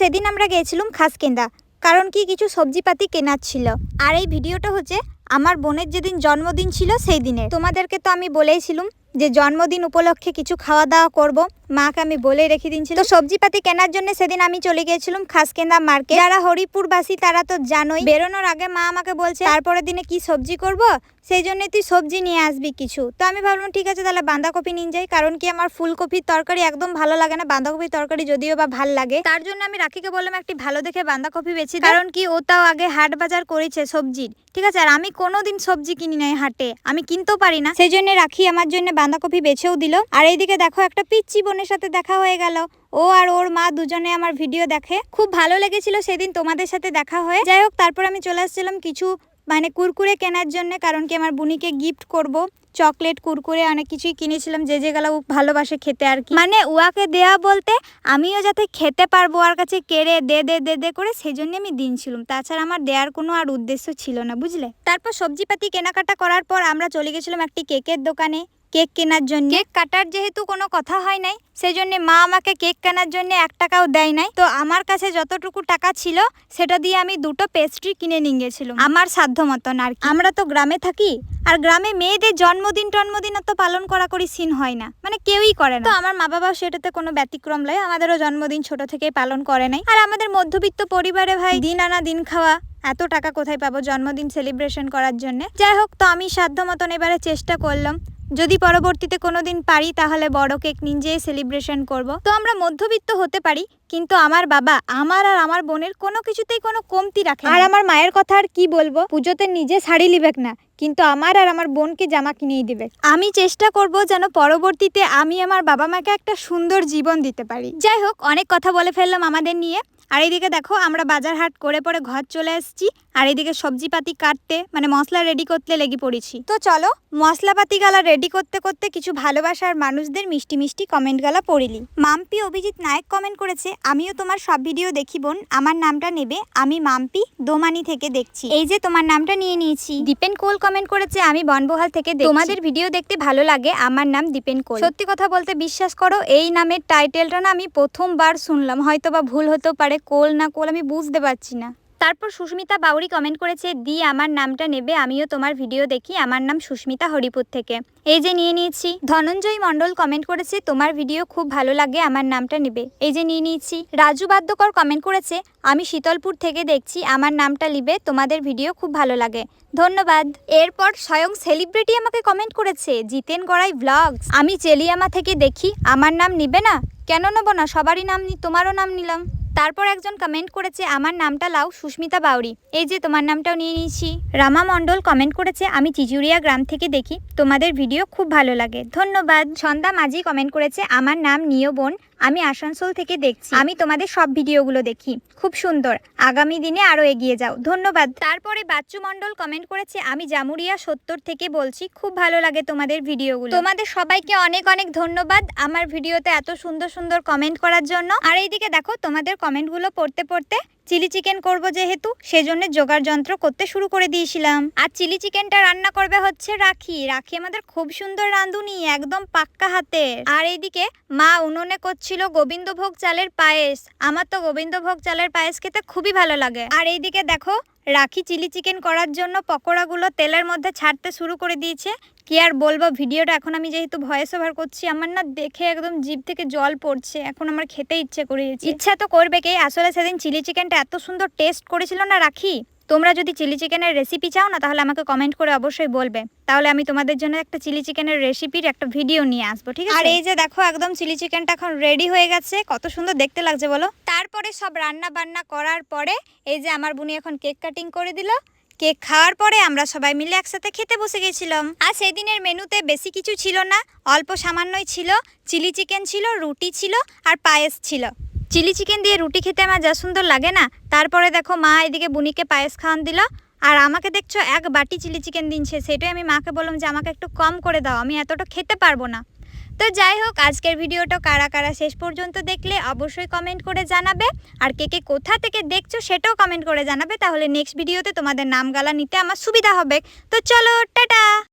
সেদিন আমরা গিয়েছিলাম খাসকেন্দা কারণ কি কিছু সবজিপাতি কেনার ছিল। আর এই ভিডিওটা হচ্ছে আমার বোনের যেদিন জন্মদিন ছিল সেই দিনে তোমাদেরকে তো আমি বলেইছিলাম যে জন্মদিন উপলক্ষে কিছু খাওয়া দাওয়া করব। মাকে আমি বলে রেখে দিয়েছিল তো সবজিপাতি কেনার জন্য সেদিন আমি চলে গিয়েছিলাম খাসকেন্দা মার্কেট। যারা হরিপুরবাসী তারা তো জানোই। বেরোনোর আগে মা আমাকে বলছে, তারপরের দিনে কি সবজি করব? সেই জন্য তুই সবজি নিয়ে আসবি কিছু। তো আমি ভাবলাম, ঠিক আছে, তাহলে বাঁধাকপি নিয়ে যাই। কারণ কি আমার ফুলকপির তরকারি একদম ভালো লাগে না। বাঁধাকপির তরকারি যদিও বা ভালো লাগে। তার জন্য আমি রাখিকে বললাম, একটি ভালো দেখে বাঁধাকপি বেছি কারণ কি ও তাও আগে হাট বাজার করেছে সবজির। ঠিক আছে, আর আমি কোনোদিন সবজি কিনি নাই হাটে। আমি কিনতেও পারি না। সেই জন্য রাখি, আমার জন্য বাঁধাকপি বেছেও দিল। আর এইদিকে দেখো, একটা পিচ্ছি বোনের সাথে দেখা হয়ে গেল। ও আর ওর মা দুজনে আমার ভিডিও দেখে। খুব ভালো লেগেছিল সেদিন তোমাদের সাথে দেখা হয়ে। যাই হোক, তারপর আমি চলে আসছিলাম কিছু মানে কুরকুরে কেনার জন্য, কারণ কি আমার বুনিকে গিফট করব। চকলেট, কুরকুরে অনেক কিছুই কিনেছিলাম, যে যেগুলো ও ভালোবাসে খেতে আর কি। মানে উয়াকে দেয়া বলতে আমিও যাতে খেতে পারব, ওর কাছে কেড়ে দে দে দে দে করে সেই জন্য আমি দিনছিলাম তাছাড়া আমার দেওয়ার কোনো আর উদ্দেশ্য ছিল না, বুঝলে? তারপর সবজিপাতি কেনাকাটা করার পর আমরা চলে গেছিলাম একটি কেকের দোকানে। কেক কেনার জন্য। কেক কাটার যেহেতু কোনো কথা হয় নাই সেই জন্য মা আমাকে কেক কেনার জন্য এক টাকাও দেয় নাই। তো আমার কাছে যতটুকু টাকা ছিল সেটা দিয়ে আমি দুটো পেস্ট্রি কিনে নিয়ে গেছিলাম। আমার সাধ্য মতন আর আমরা তো গ্রামে থাকি আর গ্রামে মেয়েদের জন্মদিন টন্মদিন তো পালন করা করি সিন হয় না। মানে কেউই করে না। তো আমার মা বাবাও সেটাতে কোনো ব্যতিক্রম লয় আমাদেরও জন্মদিন ছোট থেকেই পালন করে নাই। আর আমাদের মধ্যবিত্ত পরিবারে ভাই দিন আনা দিন খাওয়া এত টাকা কোথায় পাবো জন্মদিন সেলিব্রেশন করার জন্য? যাই হোক তো আমি সাধ্য মতন এবারে চেষ্টা করলাম। যদি পরবর্তীতে কোনোদিন পারি তাহলে বড় কেক নিজেই সেলিব্রেশন করব। তো আমরা মধ্যবিত্ত হতে পারি কিন্তু আমার বাবা আমার আর আমার বোনের কোনো কিছুতেই কোনো কমতি রাখে আর আমার মায়ের কথা আর কি বলব? পুজোতে নিজে শাড়ি লিবেক না কিন্তু আমার আর আমার বোনকে জামা কিনেই দিবে আমি চেষ্টা করব যেন পরবর্তীতে আমি আমার বাবা মাকে একটা সুন্দর জীবন দিতে পারি। যাই হোক অনেক কথা বলে ফেললাম আমাদের নিয়ে। আর এইদিকে দেখো আমরা বাজার হাট করে পরে ঘর চলে এসেছি। আর এইদিকে সবজিপাতি কাটতে মানে মশলা রেডি করতে লেগে পড়েছি। তো চলো মশলাপাতি গালা রেডি করতে করতে কিছু ভালোবাসার মানুষদের মিষ্টি মিষ্টি কমেন্ট গালা পড়িলি। মাম্পি অভিজিৎ নায়ক কমেন্ট করেছে, আমিও তোমার সব ভিডিও দেখি বোন, আমার নামটা নেবে, আমি মাম্পি দোমানি থেকে দেখছি। এই যে তোমার নামটা নিয়ে নিয়েছি। দীপেন কোল কমেন্ট করেছে, আমি বনবহাল থেকে তোমাদের ভিডিও দেখতে ভালো লাগে, আমার নাম দীপেন কোল। সত্যি কথা বলতে বিশ্বাস করো, এই নামের টাইটেলটা না আমি প্রথমবার শুনলাম হয়তো বা ভুল হতেও পারে, কোল না কোল আমি বুঝতে পারছি না। তারপর সুস্মিতা বাউরি কমেন্ট করেছে, দি, আমার নামটা নেবে, আমিও তোমার ভিডিও দেখি, আমার নাম সুস্মিতা হরিপুর থেকে। এই যে নিয়ে নিয়েছি, ধনঞ্জয় মণ্ডল কমেন্ট করেছে, তোমার ভিডিও খুব ভালো লাগে, আমার নামটা নেবে। এই যে নিয়ে নিয়েছি, রাজু বাদ্যকর কমেন্ট করেছে, আমি শীতলপুর থেকে দেখছি, আমার নামটা নিবে তোমাদের ভিডিও খুব ভালো লাগে। ধন্যবাদ। এরপর স্বয়ং সেলিব্রিটি আমাকে কমেন্ট করেছে, জিতেন গড়াই ব্লগস আমি চেলিয়ামা থেকে দেখি, আমার নাম নিবে না? কেন নেব না? সবারই নাম নি, তোমারও নাম নিলাম। তারপর একজন কমেন্ট করেছে, আমার নামটা লাও, সুস্মিতা বাউরি। এই যে তোমার নামটাও নিয়ে নিয়েছি। রামা মণ্ডল কমেন্ট করেছে, আমি চিচুরিয়া গ্রাম থেকে দেখি, তোমাদের ভিডিও খুব ভালো লাগে। ধন্যবাদ। সন্ধ্যা মাঝি কমেন্ট করেছে, আমার নাম নিয় বোন আমি আসানসোল থেকে দেখছি। আমি তোমাদের সব ভিডিওগুলো দেখি। খুব সুন্দর। আগামী দিনে আরও এগিয়ে যাও। ধন্যবাদ। তারপরে বাচ্চু মণ্ডল কমেন্ট করেছে, আমি জামুরিয়া সত্তর থেকে বলছি, খুব ভালো লাগে তোমাদের ভিডিওগুলো। তোমাদের সবাইকে অনেক অনেক ধন্যবাদ আমার ভিডিওতে এত সুন্দর সুন্দর কমেন্ট করার জন্য। আর এইদিকে দেখো, তোমাদের কমেন্টগুলো পড়তে পড়তে চিলি চিকেন করব যেহেতু, সেজন্য জোগাড় যন্ত্র করতে শুরু করে দিয়েছিলাম। আর চিলি চিকেনটা রান্না করবে হচ্ছে রাখি। রাখি আমাদের খুব সুন্দর রাঁধুনি, একদম পাক্কা হাতের। আর এইদিকে মা উনুনে করছিল গোবিন্দভোগ চালের পায়েস। আমার তো গোবিন্দভোগ চালের পায়েস খেতে খুবই ভালো লাগে। আর এইদিকে দেখো রাখি চিলি চিকেন করার জন্য পকোড়াগুলো তেলের মধ্যে ছাড়তে শুরু করে দিয়েছে। কি আর বলব, ভিডিওটা এখন আমি যেহেতু ভয়েস ওভার করছি, আমার না দেখে একদম জিভ থেকে জল পড়ছে, এখন আমার খেতে ইচ্ছে করে ইচ্ছা তো করবে কে আসলে সেদিন চিলি চিকেনটা এত সুন্দর টেস্ট করেছিল না রাখি? তোমরা যদি চিলি চিকেনের রেসিপি চাও না, তাহলে আমাকে কমেন্ট করে অবশ্যই বলবে। তাহলে আমি তোমাদের জন্য একটা চিলি চিকেনের রেসিপির একটা ভিডিও নিয়ে আসব, ঠিক আছে? আর এই যে দেখো, একদম চিলি চিকেনটা এখন রেডি হয়ে গেছে। কত সুন্দর দেখতে লাগছে, বলো। তারপরে সব রান্না বান্না করার পরে, এই যে আমার বুনি এখন কেক কাটিং করে দিল। কেক খাওয়ার পরে আমরা সবাই মিলে একসাথে খেতে বসে গেছিলাম। আর সেদিনের মেনুতে বেশি কিছু ছিল না, অল্প সামান্যই ছিল। চিলি চিকেন ছিল, রুটি ছিল, আর পায়েস ছিল। চিলি চিকেন দিয়ে রুটি খেতে আমার যা সুন্দর লাগে না। তারপরে দেখো মা এদিকে বুনিকে পায়েস খাওয়ান দিল। আর আমাকে দেখছ এক বাটি চিলি চিকেন দিনছে, সেটাই আমি মাকে বললাম যে আমাকে একটু কম করে দাও, আমি এতটা খেতে পারব না। তো যাই হোক, আজকের ভিডিওটা কারা কারা শেষ পর্যন্ত দেখলে অবশ্যই কমেন্ট করে জানাবে। আর কে কে কোথা থেকে দেখছ সেটাও কমেন্ট করে জানাবে। তাহলে নেক্সট ভিডিওতে তোমাদের নাম গালা নিতে আমার সুবিধা হবে। তো চলো, টাটা!